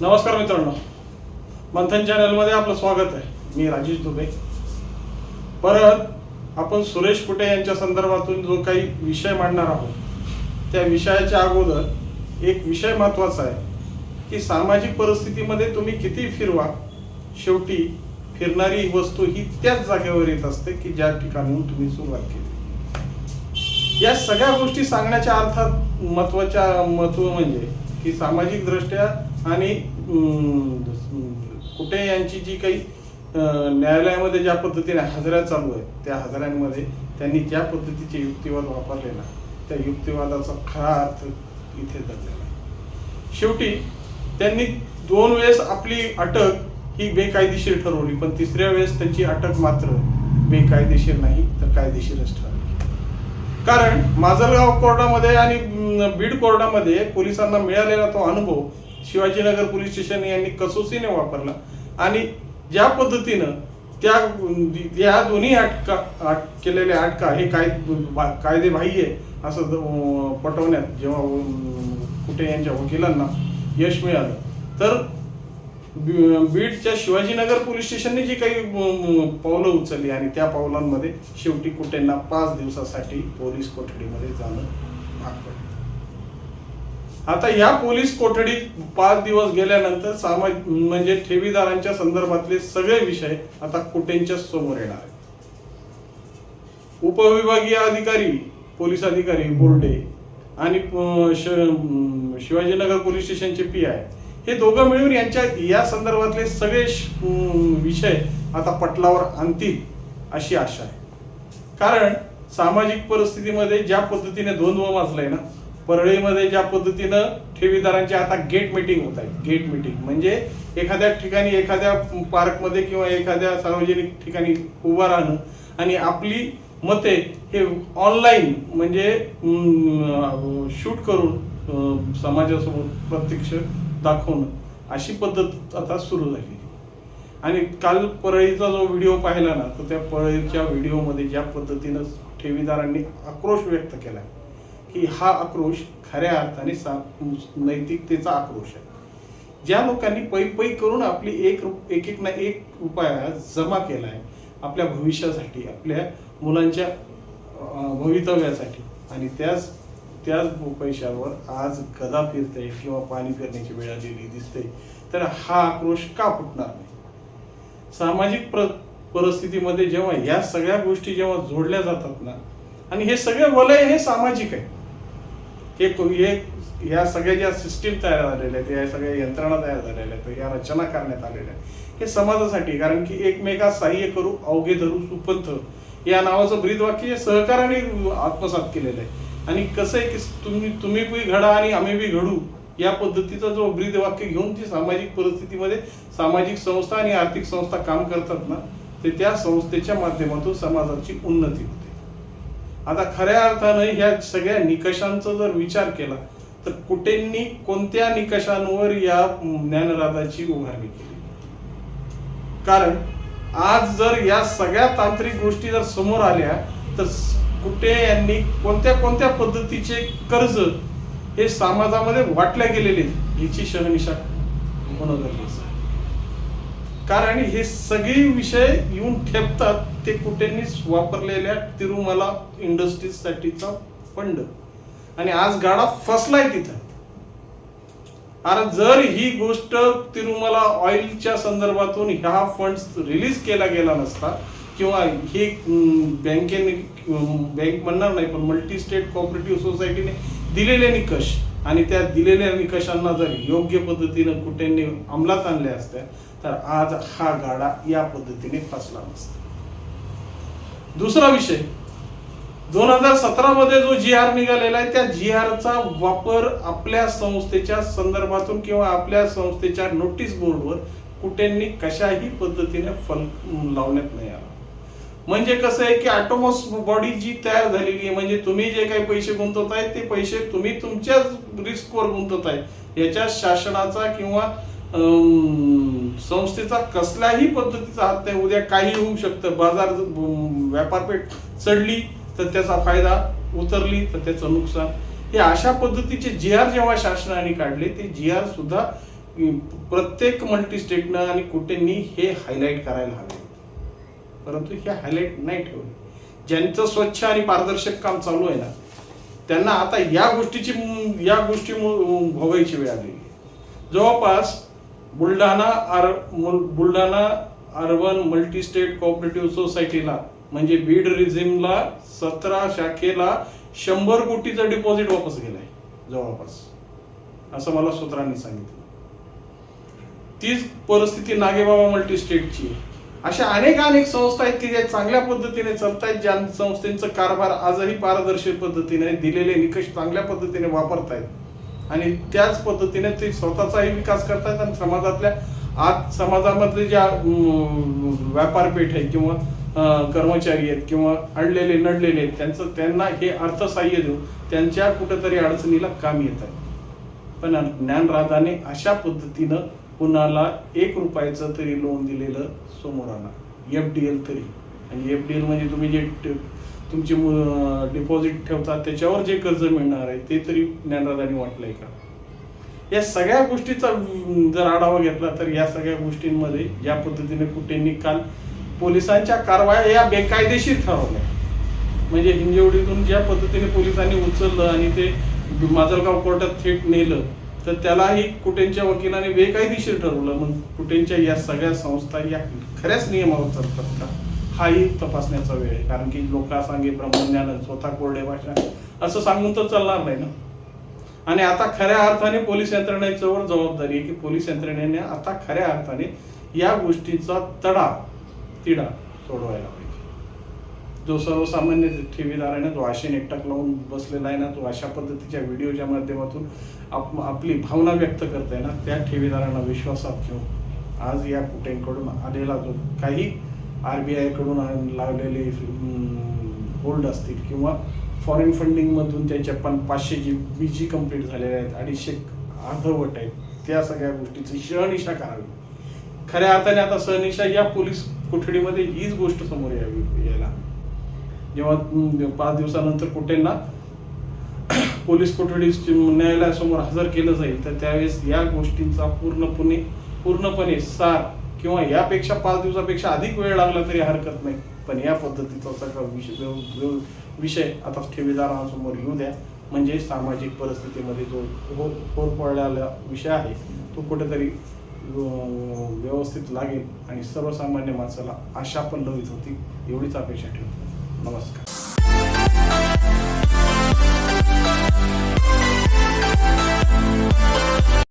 नमस्कार मित्रांनो. मंथन चॅनलमध्ये आपलं स्वागत आहे. मी राजेश दुबे. परत आपण सुरेश कुटे यांच्या संदर्भातून जो काही विषय मांडणार आहोत त्या विषयाच्या अगोदर एक विषय महत्त्वाचा आहे की सामाजिक परिस्थितीमध्ये तुम्ही किती फिरवा शेवटी फिरणारी वस्तू ही त्याच जागेवर येत असते की ज्या ठिकाणून तुम्ही सुरुवात केली. या सगळ्या गोष्टी सांगण्याच्या अर्थात महत्त्वाच्या महत्त्व म्हणजे की सामाजिक दृष्ट्या आणि कुठे यांची जी काही न्यायालयामध्ये ज्या पद्धतीने हजऱ्या चालू आहेत त्या हजऱ्यांमध्ये त्यांनी ज्या पद्धतीचे युक्तिवाद वापरले ना त्या युक्तिवादाचा खरा अर्थ इथे दडलेला आहे. शेवटी त्यांनी दोन वेळेस आपली अटक ही बेकायदेशीर ठरवली पण तिसऱ्या वेळेस त्यांची अटक मात्र बेकायदेशीर नाही तर कायदेशीरच ठरली. कारण माजलगाव कोर्टामध्ये आणि बीड कोर्टामध्ये पोलिसांना मिळालेला तो अनुभव शिवाजीनगर पोलीस स्टेशन यांनी कसोसीने वापरला. आणि ज्या पद्धतीनं त्या या दोन्ही अटका अट केलेल्या अटका हे काय कायदेबाह्य आहे असं पटवण्यात जेव्हा कुठे यांच्या वकिलांना यश मिळालं. तर बी- बीडच्या शिवाजीनगर पोलीस स्टेशनने जी काही पावलं उचलली आणि त्या पावलांमध्ये शेवटी कुठेंना पाच दिवसासाठी पोलीस कोठडीमध्ये जाणं भाग पडलं. आता या पोलीस कोठडीत पाच दिवस गेल्यानंतर सामाज म्हणजे ठेवीदारांच्या संदर्भातले सगळे विषय आता कुटेंच्या समोर येणार आहेत? उपविभागीय अधिकारी पोलीस अधिकारी बोर्डे आणि शिवाजीनगर पोलीस स्टेशनचे पी आय हे दोघं मिळून यांच्या या संदर्भातले सगळे विषय आता पटलावर आणतील अशी आशा आहे. कारण सामाजिक परिस्थितीमध्ये ज्या पद्धतीने द्वंद्व माजलंय ना परळीमध्ये ज्या पद्धतीनं ठेवीदारांची आता गेट मिटिंग होत आहे. गेट मिटिंग म्हणजे एखाद्या ठिकाणी एखाद्या पार्कमध्ये किंवा एखाद्या सार्वजनिक ठिकाणी उभं राहणं आणि आपली मते हे ऑनलाईन म्हणजे शूट करून समाजासमोर प्रत्यक्ष दाखवणं अशी पद्धत आता सुरू झाली. आणि काल परळीचा जो व्हिडिओ पाहिला ना तर त्या परळीच्या व्हिडिओमध्ये ज्या पद्धतीनं ठेवीदारांनी आक्रोश व्यक्त केला. की हा आक्रोश खऱ्या अर्थाने सा नैतिकतेचा आक्रोश आहे. ज्या लोकांनी पै पै करून आपली एक रूप एक एक ना एक रुपया जमा केला आहे आपल्या भविष्यासाठी आपल्या मुलांच्या भवितव्यासाठी आणि त्याच त्याच पैशावर आज गदा फिरते किंवा पाणी फिरण्याची वेळ आलेली दिसते तर हा आक्रोश का फुटणार नाही? सामाजिक प्र परिस्थितीमध्ये जेव्हा या सगळ्या गोष्टी जेव्हा जोडल्या जातात ना आणि हे सगळे वलय हे सामाजिक आहे. हे हे या सगळ्या ज्या सिस्टीम तयार झालेल्या आहेत या सगळ्या यंत्रणा तयार झालेल्या आहेत या रचना करण्यात आलेल्या आहेत हे समाजासाठी कारण की एकमेका सहाय्य करू अवघे धरू सुपंथ या नावाचं ब्रीद वाक्य हे सहकाराने आत्मसात केलेलं आहे. आणि कसं आहे की तुम्ही तुम्ही बी घडा आणि आम्ही बी घडू या पद्धतीचा जो ब्रीद वाक्य घेऊन जी सामाजिक परिस्थितीमध्ये सामाजिक संस्था आणि आर्थिक संस्था काम करतात ना ते त्या संस्थेच्या माध्यमातून समाजाची उन्नती होते. आता खऱ्या अर्थानं ह्या सगळ्या निकषांचा जर विचार केला तर कुठेंनी कोणत्या निकषांवर या ज्ञानराजाची उभारणी केली? कारण आज जर या सगळ्या तांत्रिक गोष्टी जर समोर आल्या तर कुठे यांनी कोणत्या कोणत्या पद्धतीचे कर्ज हे समाजामध्ये वाटल्या गेलेले आहेत, याची शहनिशा म्हणून गरजेचं कारण हे सगळे विषय येऊन ठेपतात ते कुठेनीच वापरलेल्या तिरुमला इंडस्ट्रीज साठीचा फंड. आणि आज गाडा फसलाय तिथं. अरे जर ही गोष्ट तिरुमला ऑइलच्या संदर्भातून हा फंड रिलीज केला गेला नसता किंवा हे बँकेने बँक म्हणणार नाही पण मल्टी स्टेट कॉपरेटिव्ह सोसायटीने दिलेले निकष आणि त्या दिलेल्या निकषांना जर योग्य पद्धतीनं कुठे अंमलात आणल्या असत्या तर आज हा गाडा या पद्धतीने फसला नसता. दुसरा विषय दोन हजार सतरा मध्ये जो जी आर निघालेला आहे त्या जी आरचा वापर आपल्या संस्थेच्या संदर्भातून किंवा आपल्या संस्थेच्या नोटीस बोर्डवर कुठेंनी कशाही पद्धतीने फल लावण्यात नाही आला. म्हणजे कसं आहे की ऑटोमॉस बॉडी जी तयार झालेली आहे म्हणजे तुम्ही जे काही पैसे गुंतवत आहे ते पैसे तुम्ही तुमच्याच रिस्कवर गुंतवत आहे याच्या शासनाचा किंवा संस्थेचा कसल्याही पद्धतीचा हात नाही. उद्या काही होऊ शकतं. बाजार व्यापारपेठ चढली तर त्याचा फायदा उतरली तर त्याचं नुकसान. हे अशा पद्धतीचे जी आर जेव्हा शासनाने काढले ते जी आर सुद्धा प्रत्येक मल्टीस्टेटनं आणि कुठेंनी हे हायलाईट करायला हवे परंतु हे हायलाईट नाही ठेवले. ज्यांचं स्वच्छ आणि पारदर्शक काम चालू आहे ना त्यांना आता या गोष्टीची या गोष्टी भोगायची वेळ आलेली जवळपास Buldhana R Buldhana urban multi state cooperative सोसायटीला म्हणजे बीड रिझिमला सतरा शाखेला शंभर कोटीचं डिपॉझिट वापस गेलंय जवळपास. असं मला सूत्रांनी सांगितलं. तीच परिस्थिती नागेबाबा मल्टी स्टेटची अशा अनेक अनेक संस्था आहेत की ज्या चांगल्या पद्धतीने चालत आहेत ज्या संस्थेचा कारभार आजही पारदर्शक पद्धतीने दिलेले निकष चांगल्या पद्धतीने वापरतायत. आणि त्याच पद्धतीने ते स्वतःचाही विकास करतायत आणि समाजातल्या आज समाजामधले ज्या व्यापारपेठ आहेत किंवा कर्मचारी आहेत किंवा अडलेले नडलेले आहेत त्यांचं त्यांना हे अर्थसाह्य देऊन त्यांच्या कुठेतरी अडचणीला काम येत आहे. पण ज्ञानराधाने अशा पद्धतीनं कुणाला एक रुपयाचं तरी लोन दिलेलं समोर आला. एफ डी एल तरी. आणि एफ डी एल म्हणजे तुम्ही जे तुमची डिपॉझिट ठेवतात त्याच्यावर जे कर्ज मिळणार आहे ते तरी ज्ञानराजांनी वाटलंय का? या सगळ्या गोष्टीचा जर आढावा घेतला तर या सगळ्या गोष्टींमध्ये ज्या पद्धतीने कुठेंनी काल पोलिसांच्या कारवाया या बेकायदेशीर ठरवल्या. म्हणजे हिंजवडीतून ज्या पद्धतीने पोलिसांनी उचललं आणि ते माजलगाव कोर्टात थेट नेलं तर त्यालाही कुटेंच्या वकिलाने बेकायदेशीर ठरवलं. मग कुटेंच्या या सगळ्या संस्था या खऱ्याच नियमावर चालतात का? हाही तपासण्याचा वेळ आहे. कारण की लोक सांगे ब्रह्मज्ञान स्वतः कोरडे भाषा असं सांगून तर चालणार नाही ना? आणि आता खऱ्या अर्थाने पोलीस यंत्रणेच्यावर जबाबदारी आहे की पोलीस यंत्रणेने आता खऱ्या अर्थाने या गोष्टीचा तडा तिडा सोडवायला पाहिजे. जो सर्वसामान्य ठेवीदाराने जो आशेने एकटाक लावून बसलेला आहे ना तो अशा पद्धतीच्या व्हिडिओच्या माध्यमातून आप आपली भावना व्यक्त करताय ना त्या ठेवीदारांना विश्वासात घेऊन आज या कुटेंकडून आलेला जो काही आर बी आयकडून लावलेले होल्ड असतील किंवा फॉरेन फंडिंगमधून त्यांच्या पण पाचशे जी बी जी कंप्लीट झालेल्या आहेत अडीचशे अर्धवट आहेत त्या सगळ्या गोष्टीची सहनिशा करावी. खऱ्या अर्थाने आता सहनिशा या पोलीस कोठडीमध्ये हीच गोष्ट समोर यावी यायला. जेव्हा पाच दिवसानंतर कुठेंना पोलीस कोठडी न्यायालयासमोर हजर केलं जाईल तर त्यावेळेस या गोष्टींचा पूर्णपणे पूर्णपणे सार किंवा यापेक्षा पाच दिवसापेक्षा अधिक वेळ लागला तरी हरकत नाही. पण या पद्धतीचा सगळा विषय विषय आता ठेवीदारांसमोर येऊ द्या. म्हणजे सामाजिक परिस्थितीमध्ये जो हो पडलेला विषय आहे तो कुठेतरी व्यवस्थित लागेल आणि सर्वसामान्य माणसाला आशा पण लवित होती. एवढीच अपेक्षा ठेवतो. नमस्कार.